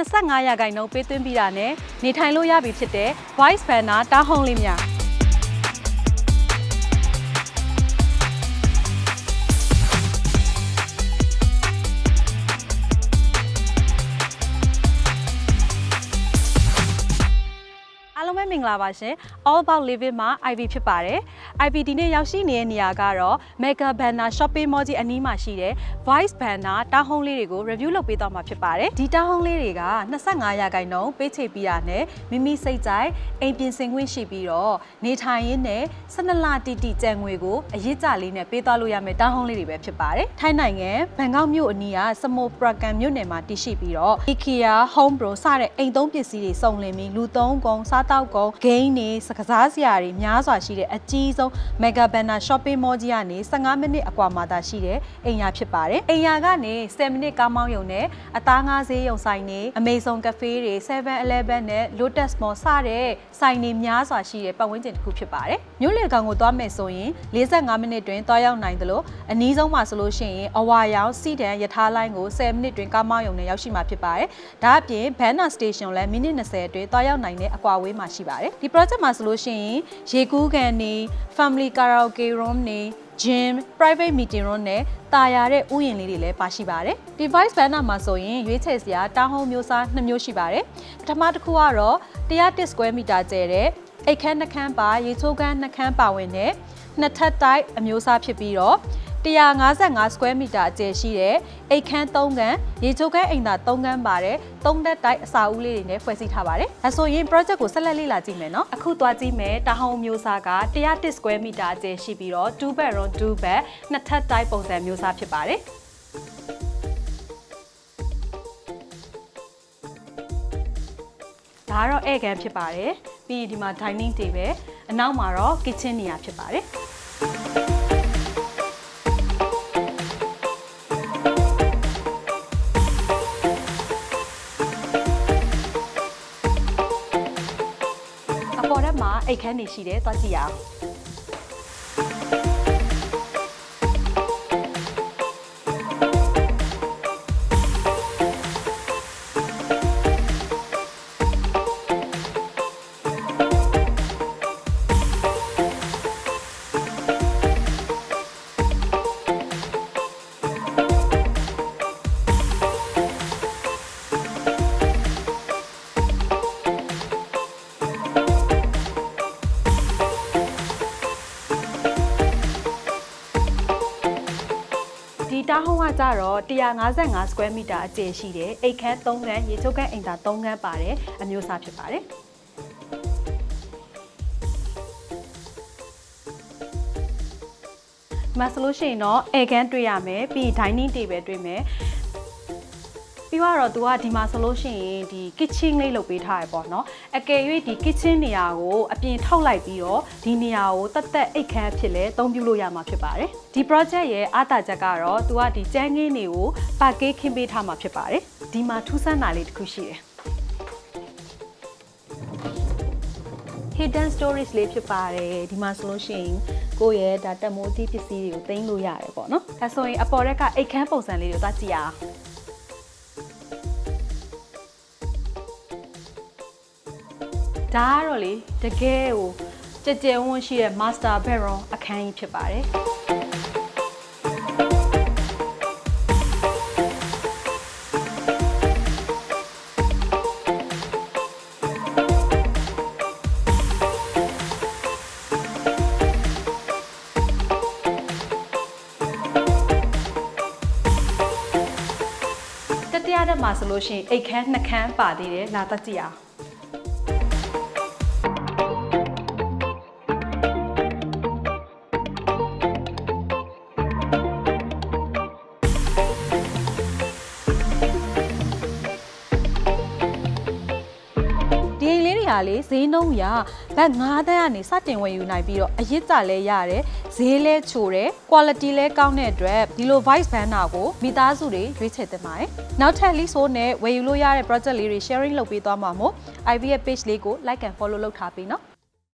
25ရာခိုင်နှုန်းပေးသွင်းပြီးတာနဲ့နေထိုင်လို့ရပြီဖြစ်တဲ့ Voice Banner တားဟုံးလေးများ လုံးပဲမင်္ဂလာပါရှင် All About Living မှာ IV ဖြစ်ပါတယ် IV ဒီနေ့ရောက်ရှိနေတဲ့နေရာကတော့ Mega Banner Shopping Mall ကြီးအနီးမှာရှိတဲ့ Voice Banner တားဟုံးလေးတွေကို review လုပ်ပေးသွားမှာဖြစ်ပါတယ်ဒီတားဟုံးလေးတွေက25ရာခိုင်နှုန်းပေးချေပြီးတာနဲ့မိမိစိတ်ကြိုက်အိမ်ပြင်ဆင်ခွင့်ရှိပြီးတော့နေထိုင်ရင်းနဲ့12လတိတိကြံငွေကိုအရစ်ကြလေးနဲ့ပေးသွားလို့ရမယ့်တားဟုံးလေးတွေပဲဖြစ်ပါတယ်ထိုင်းနိုင်ငံဘန်ကောက်မြို့အနီးကစမိုပရကန်မြို့နယ်မှာတည်ရှိပြီးတော့ IKEA Home Pro စတဲ့အိမ်သုံးပစ္စည်းတွေစုံလင်ပြီးလူသုံးကုန်စားတောက်ကုန်ဂိမ်းတွေစကစားစရာတွေများစွာရှိတဲ့အကြီးဆုံး Mega Banner Shopping Mall ကြီးကနေ15မိနစ်အကွာမှာသာရှိတဲ့အိမ်ယာဖြစ်ပါတယ်အိမ်ယာကနေ10မိနစ်ကားမောင်းရုံနဲ့အသားငါးဈေးရုံဆိုင်တွေ Amazon Cafe တွေ 7-Eleven နဲ့ Lotus Mall စတဲ့ဆိုင်တွေများစွာရှိတဲ့ပတ်ဝန်းကျင်တစ်ခုဖြစ်ပါတယ်မြို့လေကောင်ကိုသွားမယ်ဆိုရင်45မိနစ်တွင်သွားရောက်နိုင်သလိုအနည်းဆုံးမှာဆိုလို့ရှိရင်အဝါရောင်စီတန်ရထားလိုင်းကို10မိနစ်တွင်ကားမောင်းရုံနဲ့ရောက်ရှိမှာဖြစ်ပါတယ်ဒါအပြင် Banner Station လည်းမိနစ်20အတွင်းသွားရောက်နိုင်တဲ့အကွာအဝေးမှာရှိပါတယ်ဒီ project မှာဆိုလို့ရှိရင်ရေကူးကန်နေ family karaoke room နေ gym private meeting room နဲ့တာယာတဲ့ဥယျာဉ်လေးတွေလည်းပါရှိပါတယ် device banner မှာဆိုရင်ရွေးချယ်စရာတောင်းဟုံးမျိုးစားနှစ်မျိုးရှိပါတယ်ပထမတစ်ခုကတော့101 square meter ကျယ်တဲ့အိတ်ခမ်းနှခမ်းပါရေချိုးခမ်းနှခမ်းပါဝင်တဲ့နှစ်ထပ်တိုက်အမျိုးအစားဖြစ်ပြီးတော့ 155 square meter အကျယ်ရှိတဲ့အိတ်ခမ်း3ခန်းရေချိုးခမ်းအိမ်သာ3ခန်းပါတဲ့3တက်တိုက်အစာဦးလေးတွေနဲ့ဖွဲ့စည်းထားပါတယ်။ဒါဆိုရင် project ကိုဆက်လက်လေ့လာကြည့်မယ်နော်။အခုသွားကြည့်မယ်တာဟောင်းမျိုးစားက101 square meter အကျယ်ရှိပြီးတော့2 bedroom 2 bed နှစ်ထပ်တိုက်ပုံစံမျိုးစားဖြစ်ပါတယ်။ဒါကတော့ဧကန်ဖြစ်ပါတယ်။ပြီးရင်ဒီမှာ dining table အနောက်မှာတော့ kitchen နေရာဖြစ်ပါတယ်။ အိတ်ခမ်းနေရှိတယ်သွားကြည့်ရအောင် တားဟုံးကကြတော့155 square meter အကျယ်ရှိတယ်အိတ်ခမ်း3ခန်းရေချုပ်ခန်းအိမ်သာ3ခန်းပါတယ်အမျိုးအစားဖြစ်ပါတယ်မဆလို့ရှိရင်တော့အေကန်တွေ့ရမယ်ပြီး dining table တွေ့မယ် ပြီးတော့သူကဒီမှာဆိုလို့ရှိရင်ဒီ kitchen လေးလုပ်ပေးထားရပေါ့နော်အကယ်၍ဒီ kitchen နေရာကိုအပြင်ထုတ်လိုက်ပြီးတော့ဒီနေရာကိုတက်တက်အိတ်ခမ်းဖြစ်လဲအသုံးပြုလို့ရမှာဖြစ်ပါတယ်ဒီ project ရဲ့အားသာချက်ကတော့သူကဒီကျန်းကင်းတွေကိုပါကေးခင်းပေးထားမှာဖြစ်ပါတယ်ဒီမှာထူးဆန်းတာလေးတစ်ခုရှိတယ် hidden storage လေးဖြစ်ပါတယ်ဒီမှာဆိုလို့ရှိရင်ကိုယ့်ရဲ့ဒါတက်မိုးကြီးပစ္စည်းတွေကိုတင်လို့ရတယ်ပေါ့နော်ဒါဆိုရင်အပေါ်ရက်ကအိတ်ခမ်းပုံစံလေးတွေကိုသွားကြည့်ရအောင် ဒါကတော့လေတကယ်ကိုကြကြဲဝန်းရှိတဲ့ master bedroom အခန်းကြီးဖြစ်ပါတယ်တတိယတက်မှာဆိုလို့ရှိရင်အိတ်ခမ်းနှစ်ခမ်းပါသေးတယ်လာတက်ကြည့်အောင် ဒီအိမ်လေးတွေကလေဈေးနှုန်းရဘတ်9တန်းကနေစတင်ဝယ်ယူနိုင်ပြီးတော့အရစ်ကြလည်းရတယ်ဈေးလဲချိုတယ် quality လဲကောင်းတဲ့အတွက်ဒီလို voice banner ကိုမိသားစုတွေရွေးချယ်တင်ပါတယ်နောက်ထပ် list ဆိုနဲ့ဝယ်ယူလို့ရတဲ့ project လေးတွေ sharing လုပ်ပေးသွားမှာမို့ IV ရဲ့ page လေးကို like and follow လုပ်ထားပေးနော်